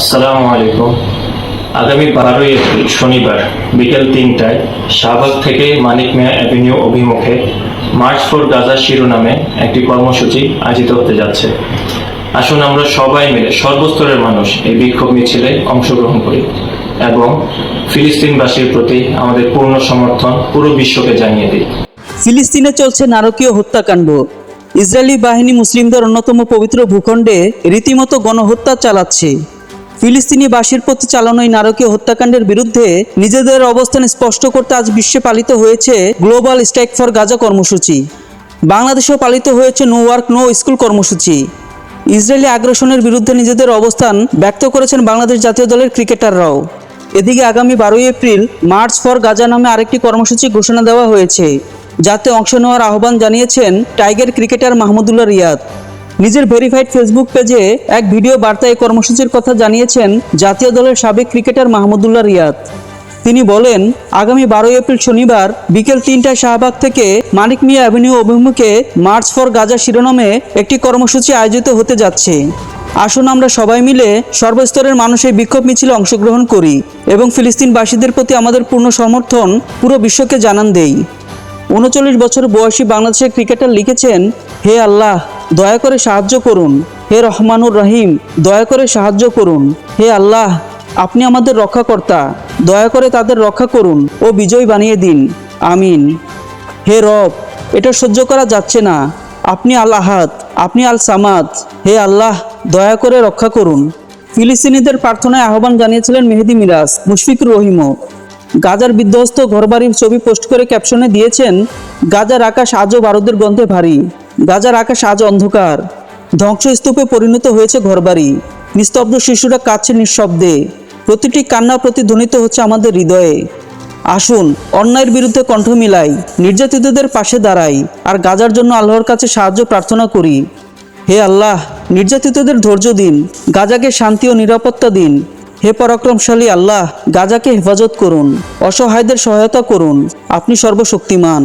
আসসালামু আলাইকুম। আগামী বারোই এপ্রিল, শনিবার, বিকেল তিনটায় শাহবাগ থেকে মানিক মিয়া অ্যাভিনিউ অভিমুখে মার্চ ফর গাজা শিরোনামে একটি কর্মসূচি আয়োজিত হতে যাচ্ছে। আসুন আমরা সবাই মিলে, সর্বস্তরের মানুষ এই বিক্ষোভ মিছিলে অংশগ্রহণ করি এবং ফিলিস্তিনবাসীর প্রতি আমাদের পূর্ণ সমর্থন পুরো বিশ্বকে জানিয়ে দিই। ফিলিস্তিনে চলছে নারকীয় হত্যাকাণ্ড। ইসরায়েলি বাহিনী মুসলিমদের অন্যতম পবিত্র ভূখণ্ডে রীতিমতো গণহত্যা চালাচ্ছে। ফিলিস্তিনিবাসীর প্রতি চালানো এই নারকীয় হত্যাকাণ্ডের বিরুদ্ধে নিজেদের অবস্থান স্পষ্ট করতে আজ বিশ্বে পালিত হয়েছে গ্লোবাল স্ট্রাইক ফর গাজা কর্মসূচি। বাংলাদেশেও পালিত হয়েছে নো ওয়ার্ক নো স্কুল কর্মসূচি। ইসরায়েলি আগ্রাসনের বিরুদ্ধে নিজেদের অবস্থান ব্যক্ত করেছেন বাংলাদেশ জাতীয় দলের ক্রিকেটাররাও। এদিকে আগামী বারোই এপ্রিল মার্চ ফর গাজা নামে আরেকটি কর্মসূচি ঘোষণা দেওয়া হয়েছে, যাতে অংশ নেওয়ার আহ্বান জানিয়েছেন টাইগার ক্রিকেটার মাহমুদুল্লাহ রিয়াদ। নিজের ভেরিফাইড ফেসবুক পেজে এক ভিডিও বার্তায় কর্মসূচির কথা জানিয়েছেন জাতীয় দলের সাবেক ক্রিকেটার মাহমুদুল্লাহ রিয়াদ। তিনি বলেন, আগামী বারোই এপ্রিল শনিবার বিকেল তিনটায় শাহবাগ থেকে মানিক মিয়া অ্যাভিনিউ অভিমুখে মার্চ ফর গাজা শিরোনামে একটি কর্মসূচি আয়োজিত হতে যাচ্ছে। আসুন আমরা সবাই মিলে সর্বস্তরের মানুষ এই বিক্ষোভ মিছিলে অংশগ্রহণ করি এবং ফিলিস্তিনবাসীদের প্রতি আমাদের পূর্ণ সমর্থন পুরো বিশ্বকে জানান দেই। উনচল্লিশ বছর বয়সী বাংলাদেশের ক্রিকেটার লিখেছেন, হে আল্লাহ দয়া করে সাহায্য করুন। হে রহমানুর রহিম, দয়া করে সাহায্য করুন। হে আল্লাহ, আপনি আমাদের রক্ষাকর্তা। দয়া করে তাদের রক্ষা করুন ও বিজয় বানিয়ে দিন। আমিন। হে রব, এটা সহ্য করা যাচ্ছে না। আপনি আল আহাদ, আপনি আল সামাদ। হে আল্লাহ, দয়া করে রক্ষা করুন। ফিলিস্তিনিদের প্রার্থনায় আহ্বান জানিয়েছিলেন মেহেদি মিরাজ, মুশফিকুর রহিমও। গাজার বিধ্বস্ত ঘরবাড়ির ছবি পোস্ট করে ক্যাপশনে দিয়েছেন, গাজার আকাশ আজও বারুদের গন্ধে ভারী। গাজার আকাশ আজ অন্ধকার। ধ্বংসস্তূপে পরিণত হয়েছে ঘরবাড়ি। নিস্তব্ধ শিশুরা কাছে নিঃশব্দে। প্রতিটি কান্না প্রতিধ্বনিত হচ্ছে আমাদের হৃদয়ে। আসুন, অন্যায়ের বিরুদ্ধে কণ্ঠ মিলাই, নির্যাতিতদের পাশে দাঁড়াই, আর গাজার জন্য আল্লাহর কাছে সাহায্য প্রার্থনা করি। হে আল্লাহ, নির্যাতিতদের ধৈর্য দিন, গাজাকে শান্তি ও নিরাপত্তা দিন। হে পরাক্রমশালী আল্লাহ, গাজাকে হেফাজত করুন, অসহায়দের সহায়তা করুন, আপনি সর্বশক্তিমান।